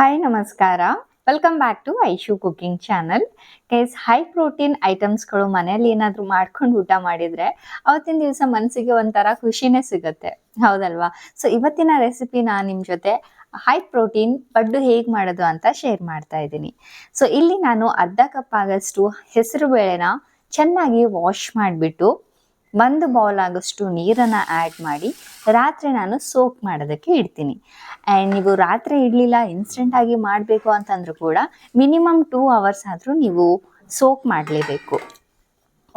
Hi ನಮಸ್ಕಾರ. Welcome back to Aishu cooking channel guys high protein ಐಟಮ್ಸ್ಗಳು ಮನೇಲಿ ಏನಾದರೂ ಮಾಡ್ಕೊಂಡು ಊಟ ಮಾಡಿದರೆ ಅವತ್ತಿನ ದಿವಸ ಮನಸ್ಸಿಗೆ ಒಂಥರ ಖುಷಿನೇ ಸಿಗುತ್ತೆ. ಹೌದಲ್ವಾ? ಸೊ ಇವತ್ತಿನ ರೆಸಿಪಿ ನಾನು ನಿಮ್ಮ ಜೊತೆ ಹೈ ಪ್ರೋಟೀನ್ ಪಡ್ಡು ಹೇಗೆ ಮಾಡೋದು ಅಂತ ಶೇರ್ ಮಾಡ್ತಾ ಇದ್ದೀನಿ. ಸೊ ಇಲ್ಲಿ ನಾನು ಅರ್ಧ ಕಪ್ ಆಗಷ್ಟು ಹೆಸರು ಬೇಳೆನ ಚೆನ್ನಾಗಿ ವಾಶ್ ಮಾಡಿಬಿಟ್ಟು ಒಂದು ಬೌಲ್ ಆಗೋಷ್ಟು ನೀರನ್ನು ಆ್ಯಡ್ ಮಾಡಿ ರಾತ್ರಿ ನಾನು ಸೋಕ್ ಮಾಡೋದಕ್ಕೆ ಇಡ್ತೀನಿ. ಆ್ಯಂಡ್ ನೀವು ರಾತ್ರಿ ಇಡಲಿಲ್ಲ ಇನ್ಸ್ಟೆಂಟಾಗಿ ಮಾಡಬೇಕು ಅಂತಂದ್ರೂ ಕೂಡ ಮಿನಿಮಮ್ ಟೂ ಅವರ್ಸ್ ಆದರೂ ನೀವು ಸೋಕ್ ಮಾಡಲೇಬೇಕು.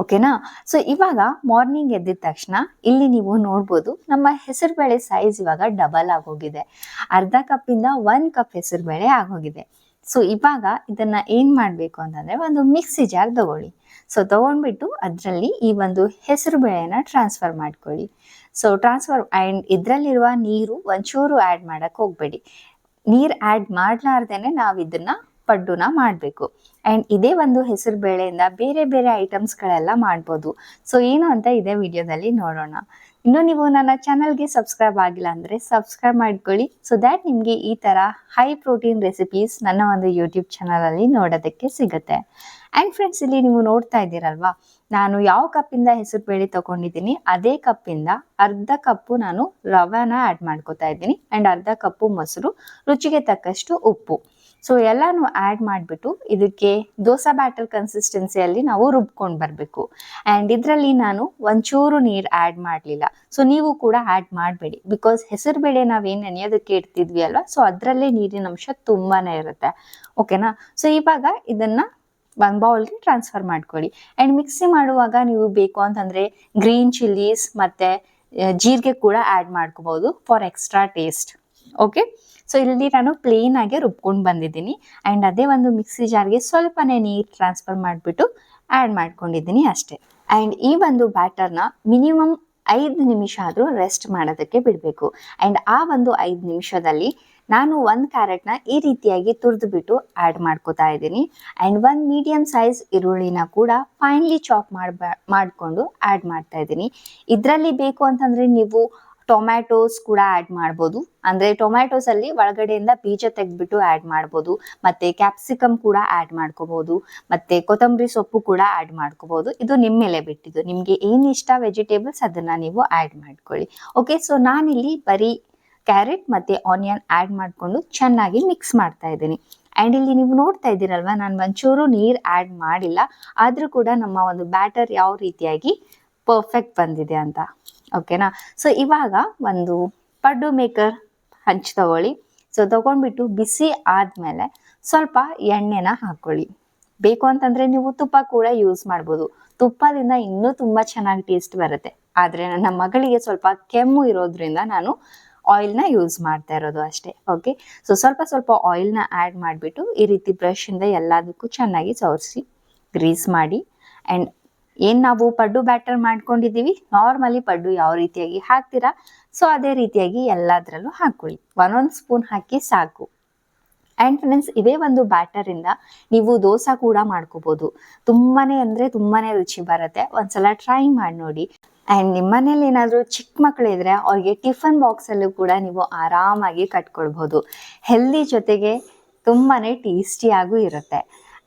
ಓಕೆನಾ ಸೊ ಇವಾಗ ಮಾರ್ನಿಂಗ್ ಎದ್ದಿದ ತಕ್ಷಣ ಇಲ್ಲಿ ನೀವು ನೋಡ್ಬೋದು ನಮ್ಮ ಹೆಸರುಬೇಳೆ ಸೈಜ್ ಇವಾಗ ಡಬಲ್ ಆಗೋಗಿದೆ. ಅರ್ಧ ಕಪ್ಪಿಂದ ಒಂದು ಕಪ್ ಹೆಸರುಬೇಳೆ ಆಗೋಗಿದೆ. ಸೊ ಇವಾಗ ಇದನ್ನ ಏನ್ ಮಾಡಬೇಕು ಅಂತಂದ್ರೆ ಒಂದು ಮಿಕ್ಸಿ ಜಾರ್ ತಗೊಳ್ಳಿ. ಸೊ ತಗೊಂಡ್ಬಿಟ್ಟು ಅದರಲ್ಲಿ ಈ ಒಂದು ಹೆಸರು ಬೇಳೆನ ಟ್ರಾನ್ಸ್ಫರ್ ಮಾಡ್ಕೊಳ್ಳಿ. ಸೊ ಟ್ರಾನ್ಸ್ಫರ್ ಆ್ಯಂಡ್ ಇದರಲ್ಲಿರುವ ನೀರು ಒಂಚೂರು ಆ್ಯಡ್ ಮಾಡೋಕ್ಕೆ ಹೋಗಬೇಡಿ. ನೀರು ಆ್ಯಡ್ ಮಾಡಲಾರ್ದೇನೆ ನಾವು ಇದನ್ನ ಪಡ್ಡುನ ಮಾಡಬೇಕು. ಆ್ಯಂಡ್ ಇದೇ ಒಂದು ಹೆಸರು ಬೇಳೆಯಿಂದ ಬೇರೆ ಬೇರೆ ಐಟಮ್ಸ್ಗಳೆಲ್ಲ ಮಾಡ್ಬೋದು. ಸೊ ಏನು ಅಂತ ಇದೇ ವಿಡಿಯೋದಲ್ಲಿ ನೋಡೋಣ. ಇನ್ನು ನೀವು ನನ್ನ ಚಾನಲ್ಗೆ ಸಬ್ಸ್ಕ್ರೈಬ್ ಆಗಿಲ್ಲ ಅಂದರೆ ಸಬ್ಸ್ಕ್ರೈಬ್ ಮಾಡ್ಕೊಳ್ಳಿ. ಸೊ ದ್ಯಾಟ್ ನಿಮಗೆ ಈ ಥರ ಹೈ ಪ್ರೋಟೀನ್ ರೆಸಿಪೀಸ್ ನನ್ನ ಒಂದು ಯೂಟ್ಯೂಬ್ ಚಾನಲಲ್ಲಿ ನೋಡೋದಕ್ಕೆ ಸಿಗುತ್ತೆ. ಆ್ಯಂಡ್ ಫ್ರೆಂಡ್ಸ್ ಇಲ್ಲಿ ನೀವು ನೋಡ್ತಾ ಇದ್ದೀರಲ್ವಾ? ನಾನು ಯಾವ ಕಪ್ಪಿಂದ ಹೆಸರು ಬೇಳೆ ತೊಗೊಂಡಿದ್ದೀನಿ, ಅದೇ ಕಪ್ಪಿಂದ ಅರ್ಧ ಕಪ್ಪು ನಾನು ರವಾನ ಆ್ಯಡ್ ಮಾಡ್ಕೋತಾ ಇದ್ದೀನಿ. ಆ್ಯಂಡ್ ಅರ್ಧ ಕಪ್ಪು ಮೊಸರು, ರುಚಿಗೆ ತಕ್ಕಷ್ಟು ಉಪ್ಪು. ಸೊ ಎಲ್ಲಾನು ಆ್ಯಡ್ ಮಾಡಿಬಿಟ್ಟು ಇದಕ್ಕೆ ದೋಸೆ ಬ್ಯಾಟರ್ ಕನ್ಸಿಸ್ಟೆನ್ಸಿಯಲ್ಲಿ ನಾವು ರುಬ್ಕೊಂಡು ಬರಬೇಕು. ಆ್ಯಂಡ್ ಇದರಲ್ಲಿ ನಾನು ಒಂಚೂರು ನೀರು ಆ್ಯಡ್ ಮಾಡಲಿಲ್ಲ. ಸೊ ನೀವು ಕೂಡ ಆ್ಯಡ್ ಮಾಡಬೇಡಿ. ಬಿಕಾಸ್ ಹೆಸರು ಬೇಳೆ ನಾವೇನು ನೆನೆಯೋದಕ್ಕೆ ಇಡ್ತಿದ್ವಿ ಅಲ್ವಾ? ಸೊ ಅದರಲ್ಲೇ ನೀರಿನ ಅಂಶ ತುಂಬಾ ಇರುತ್ತೆ. ಓಕೆನಾ ಸೊ ಇವಾಗ ಇದನ್ನು ಒಂದು ಬೌಲ್ಗೆ ಟ್ರಾನ್ಸ್ಫರ್ ಮಾಡ್ಕೊಳ್ಳಿ. ಆ್ಯಂಡ್ ಮಿಕ್ಸಿ ಮಾಡುವಾಗ ನೀವು ಬೇಕು ಅಂತಂದರೆ ಗ್ರೀನ್ ಚಿಲ್ಲೀಸ್ ಮತ್ತು ಜೀರಿಗೆ ಕೂಡ ಆ್ಯಡ್ ಮಾಡ್ಕೋಬೋದು for extra taste okay so ಇಲ್ಲಿ ನಾನು ಪ್ಲೇನ್ ಆಗಿ ರುಬ್ಕೊಂಡು ಬಂದಿದ್ದೀನಿ. ಆ್ಯಂಡ್ ಅದೇ ಒಂದು ಮಿಕ್ಸಿ ಜಾರ್ಗೆ ಸ್ವಲ್ಪನೇ ನೀರು ಟ್ರಾನ್ಸ್ಫರ್ ಮಾಡಿಬಿಟ್ಟು ಆ್ಯಡ್ ಮಾಡ್ಕೊಂಡಿದ್ದೀನಿ ಅಷ್ಟೇ. ಆ್ಯಂಡ್ ಈ ಒಂದು ಬ್ಯಾಟರ್ನ ಮಿನಿಮಮ್ ಐದು ನಿಮಿಷ ಆದರೂ ರೆಸ್ಟ್ ಮಾಡೋದಕ್ಕೆ ಬಿಡಬೇಕು. ಆ್ಯಂಡ್ ಆ ಒಂದು ಐದು ನಿಮಿಷದಲ್ಲಿ ನಾನು ಒಂದು ಕ್ಯಾರೆಟ್ನ ಈ ರೀತಿಯಾಗಿ ತುರಿದ್ಬಿಟ್ಟು ಆ್ಯಡ್ ಮಾಡ್ಕೋತಾ ಇದ್ದೀನಿ. ಆ್ಯಂಡ್ ಒಂದು ಮೀಡಿಯಮ್ ಸೈಜ್ ಈರುಳ್ಳಿನ ಕೂಡ ಫೈನ್ಲಿ ಚಾಪ್ ಮಾಡ್ಬಾ ಮಾಡಿಕೊಂಡು ಆ್ಯಡ್ ಮಾಡ್ತಾ ಇದ್ದೀನಿ. ಇದರಲ್ಲಿ ಬೇಕು ಅಂತಂದರೆ ನೀವು ಟೊಮ್ಯಾಟೋಸ್ ಕೂಡ ಆ್ಯಡ್ ಮಾಡ್ಬೋದು. ಅಂದರೆ ಟೊಮ್ಯಾಟೋಸಲ್ಲಿ ಒಳಗಡೆಯಿಂದ ಬೀಜ ತೆಗೆದ್ಬಿಟ್ಟು ಆ್ಯಡ್ ಮಾಡ್ಬೋದು. ಮತ್ತು ಕ್ಯಾಪ್ಸಿಕಮ್ ಕೂಡ ಆ್ಯಡ್ ಮಾಡ್ಕೋಬೋದು. ಮತ್ತು ಕೊತ್ತಂಬರಿ ಸೊಪ್ಪು ಕೂಡ ಆ್ಯಡ್ ಮಾಡ್ಕೋಬೋದು. ಇದು ನಿಮ್ಮ ಮೇಲೆ ಬಿಟ್ಟಿದ್ದು. ನಿಮಗೆ ಏನು ಇಷ್ಟ ವೆಜಿಟೇಬಲ್ಸ್ ಅದನ್ನು ನೀವು ಆ್ಯಡ್ ಮಾಡ್ಕೊಳ್ಳಿ. ಓಕೆ ಸೊ ನಾನಿಲ್ಲಿ ಬರೀ ಕ್ಯಾರೆಟ್ ಮತ್ತು ಆನಿಯನ್ ಆ್ಯಡ್ ಮಾಡಿಕೊಂಡು ಚೆನ್ನಾಗಿ ಮಿಕ್ಸ್ ಮಾಡ್ತಾ ಇದ್ದೀನಿ. ಆ್ಯಂಡ್ ಇಲ್ಲಿ ನೀವು ನೋಡ್ತಾ ಇದ್ದೀರಲ್ವ, ನಾನು ಒಂಚೂರು ನೀರು ಆ್ಯಡ್ ಮಾಡಿಲ್ಲ. ಆದರೂ ಕೂಡ ನಮ್ಮ ಒಂದು ಬ್ಯಾಟರ್ ಯಾವ ರೀತಿಯಾಗಿ ಪರ್ಫೆಕ್ಟ್ ಬಂದಿದೆ ಅಂತ. ಓಕೆನಾ ಸೊ ಇವಾಗ ಒಂದು ಪಡ್ಡು ಮೇಕರ್ ಹಂಚ್ ತಗೊಳ್ಳಿ. ಸೊ ತಗೊಂಡ್ಬಿಟ್ಟು ಬಿಸಿ ಆದಮೇಲೆ ಸ್ವಲ್ಪ ಎಣ್ಣೆನ ಹಾಕ್ಕೊಳ್ಳಿ ಬೇಕು ಅಂತಂದರೆ ನೀವು ತುಪ್ಪ ಕೂಡ ಯೂಸ್ ಮಾಡ್ಬೋದು. ತುಪ್ಪದಿಂದ ಇನ್ನೂ ತುಂಬ ಚೆನ್ನಾಗಿ ಟೇಸ್ಟ್ ಬರುತ್ತೆ. ಆದರೆ ನನ್ನ ಮಗಳಿಗೆ ಸ್ವಲ್ಪ ಕೆಮ್ಮು ಇರೋದ್ರಿಂದ ನಾನು ಆಯಿಲ್ನ ಯೂಸ್ ಮಾಡ್ತಾ ಇರೋದು ಅಷ್ಟೇ. ಓಕೆ ಸೊ ಸ್ವಲ್ಪ ಸ್ವಲ್ಪ ಆಯಿಲ್ನ ಆ್ಯಡ್ ಮಾಡಿಬಿಟ್ಟು ಈ ರೀತಿ ಬ್ರಷಿಂದ ಎಲ್ಲದಕ್ಕೂ ಚೆನ್ನಾಗಿ ಸವರಿಸಿ ಗ್ರೀಸ್ ಮಾಡಿ ಆ್ಯಂಡ್ ಏನು ನಾವು ಪಡ್ಡು ಬ್ಯಾಟರ್ ಮಾಡ್ಕೊಂಡಿದ್ದೀವಿ? ನಾರ್ಮಲಿ ಪಡ್ಡು ಯಾವ ರೀತಿಯಾಗಿ ಹಾಕ್ತೀರಾ? ಸೊ ಅದೇ ರೀತಿಯಾಗಿ ಎಲ್ಲದರಲ್ಲೂ ಹಾಕ್ಕೊಳ್ಳಿ. ಒಂದೊಂದು ಸ್ಪೂನ್ ಹಾಕಿ ಸಾಕು. ಆ್ಯಂಡ್ ಫ್ರೆಂಡ್ಸ್ ಇದೇ ಒಂದು ಬ್ಯಾಟರ್ ಇಂದ ನೀವು ದೋಸೆ ಕೂಡ ಮಾಡ್ಕೋಬೋದು. ತುಂಬಾನೇ ಅಂದ್ರೆ ತುಂಬಾನೇ ರುಚಿ ಬರುತ್ತೆ. ಒಂದ್ಸಲ ಟ್ರೈ ಮಾಡಿ ನೋಡಿ. ಆ್ಯಂಡ್ ನಿಮ್ಮ ಮನೇಲಿ ಏನಾದರೂ ಚಿಕ್ಕ ಮಕ್ಕಳಿದ್ರೆ ಅವ್ರಿಗೆ ಟಿಫನ್ ಬಾಕ್ಸಲ್ಲೂ ಕೂಡ ನೀವು ಆರಾಮಾಗಿ ಕಟ್ಕೊಳ್ಬೋದು. ಹೆಲ್ದಿ ಜೊತೆಗೆ ತುಂಬಾನೇ ಟೇಸ್ಟಿಯಾಗೂ ಇರುತ್ತೆ.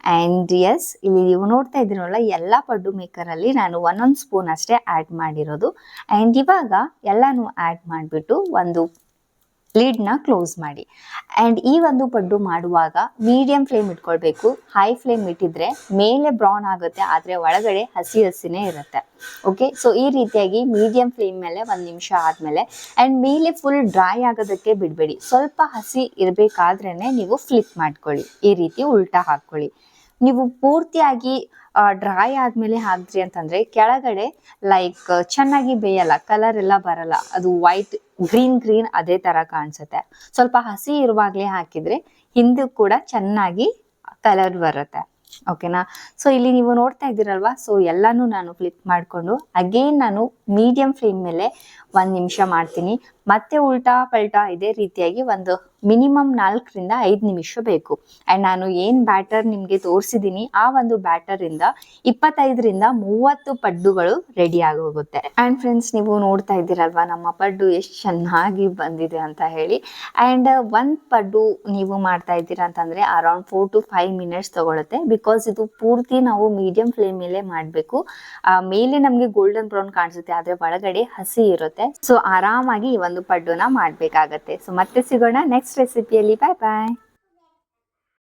ಆ್ಯಂಡ್ ಎಸ್ ಇಲ್ಲಿ ನೀವು ನೋಡ್ತಾ ಇದ್ದೀರಲ್ಲ, ಎಲ್ಲ ಪಡ್ಡು ಮೇಕರಲ್ಲಿ ನಾನು ಒಂದೊಂದು ಸ್ಪೂನ್ ಅಷ್ಟೇ ಆ್ಯಡ್ ಮಾಡಿರೋದು. ಆ್ಯಂಡ್ ಇವಾಗ ಎಲ್ಲನೂ ಆ್ಯಡ್ ಮಾಡಿಬಿಟ್ಟು ಒಂದು ಲಿಡ್ನ ಕ್ಲೋಸ್ ಮಾಡಿ. ಆ್ಯಂಡ್ ಈ ಒಂದು ಪಡ್ಡು ಮಾಡುವಾಗ ಮೀಡಿಯಂ ಫ್ಲೇಮ್ ಇಟ್ಕೊಳ್ಬೇಕು. ಹೈ ಫ್ಲೇಮ್ ಇಟ್ಟಿದ್ರೆ ಮೇಲೆ ಬ್ರೌನ್ ಆಗುತ್ತೆ, ಆದರೆ ಒಳಗಡೆ ಹಸಿ ಹಸಿನೇ ಇರುತ್ತೆ. ಓಕೆ ಸೊ ಈ ರೀತಿಯಾಗಿ ಮೀಡಿಯಂ ಫ್ಲೇಮ್ ಮೇಲೆ ಒಂದು ನಿಮಿಷ ಆದಮೇಲೆ ಆ್ಯಂಡ್ ಮೇಲೆ ಫುಲ್ ಡ್ರೈ ಆಗೋದಕ್ಕೆ ಬಿಡಬೇಡಿ. ಸ್ವಲ್ಪ ಹಸಿ ಇರಬೇಕಾದ್ರೇ ನೀವು ಫ್ಲಿಪ್ ಮಾಡ್ಕೊಳ್ಳಿ. ಈ ರೀತಿ ಉಲ್ಟಾ ಹಾಕ್ಕೊಳ್ಳಿ. ನೀವು ಪೂರ್ತಿಯಾಗಿ ಡ್ರೈ ಆದಮೇಲೆ ಹಾಕ್ರಿ ಅಂತಂದರೆ ಕೆಳಗಡೆ ಲೈಕ್ ಚೆನ್ನಾಗಿ ಬೇಯಲ್ಲ ಕಲರ್ ಎಲ್ಲ ಬರಲ್ಲ. ಅದು ವೈಟ್ ಗ್ರೀನ್ ಗ್ರೀನ್ ಅದೇ ತರ ಕಾಣಿಸುತ್ತೆ. ಸ್ವಲ್ಪ ಹಸಿ ಇರುವಾಗಲೇ ಹಾಕಿದ್ರೆ ಹಿಂದೆ ಕೂಡ ಚೆನ್ನಾಗಿ ಕಲರ್ ಬರುತ್ತೆ. ಓಕೆನಾ ಸೊ ಇಲ್ಲಿ ನೀವು ನೋಡ್ತಾ ಇದ್ದೀರಲ್ವಾ? ಸೊ ಎಲ್ಲಾನು ನಾನು ಫ್ಲಿಪ್ ಮಾಡಿಕೊಂಡು ಅಗೇನ್ ನಾನು ಮೀಡಿಯಂ ಫ್ಲೇಮ್ ಮೇಲೆ ಒಂದು ನಿಮಿಷ ಮಾಡ್ತೀನಿ. ಮತ್ತೆ ಉಲ್ಟಾ ಪಲ್ಟಾ ಇದೇ ರೀತಿಯಾಗಿ ಒಂದು ಮಿನಿಮಮ್ ನಾಲ್ಕರಿಂದ ಐದು ನಿಮಿಷ ಬೇಕು. ಅಂಡ್ ನಾನು ಏನ್ ಬ್ಯಾಟರ್ ನಿಮ್ಗೆ ತೋರಿಸಿದೀನಿ, ಆ ಒಂದು ಬ್ಯಾಟರ್ ಇಂದ ಇಪ್ಪತ್ತೈದರಿಂದ ಮೂವತ್ತು ಪಡ್ಡುಗಳು ರೆಡಿ ಆಗಿ ಹೋಗುತ್ತೆ ಅಂಡ್ ಫ್ರೆಂಡ್ಸ್ ನೀವು ನೋಡ್ತಾ ಇದ್ದೀರಲ್ವಾ, ನಮ್ಮ ಪಡ್ಡು ಎಷ್ಟು ಚೆನ್ನಾಗಿ ಬಂದಿದೆ ಅಂತ ಹೇಳಿ. ಅಂಡ್ ಒಂದು ಪಡ್ಡು ನೀವು ಮಾಡ್ತಾ ಇದ್ದೀರಾ ಅಂತಂದ್ರೆ around four to five minutes ತಗೊಳುತ್ತೆ. ಬಿಕಾಸ್ ಇದು ಪೂರ್ತಿ ನಾವು ಮೀಡಿಯಂ ಫ್ಲೇಮ್ ಮೇಲೆ ಮಾಡಬೇಕು. ಮೇಲೆ ನಮಗೆ ಗೋಲ್ಡನ್ ಬ್ರೌನ್ ಕಾಣಿಸುತ್ತೆ, ಆದ್ರೆ ಒಳಗಡೆ ಹಸಿ ಇರುತ್ತೆ. ಸೊ ಆರಾಮಾಗಿ ಈ ಒಂದು ಪಡ್ಡುನ ಮಾಡ್ಬೇಕಾಗತ್ತೆ. ಸೊ ಮತ್ತೆ ಸಿಗೋಣ ನೆಕ್ಸ್ಟ್ ರೆಸಿಪಿಯಲ್ಲಿ ಬಾಯ್ ಬಾಯ್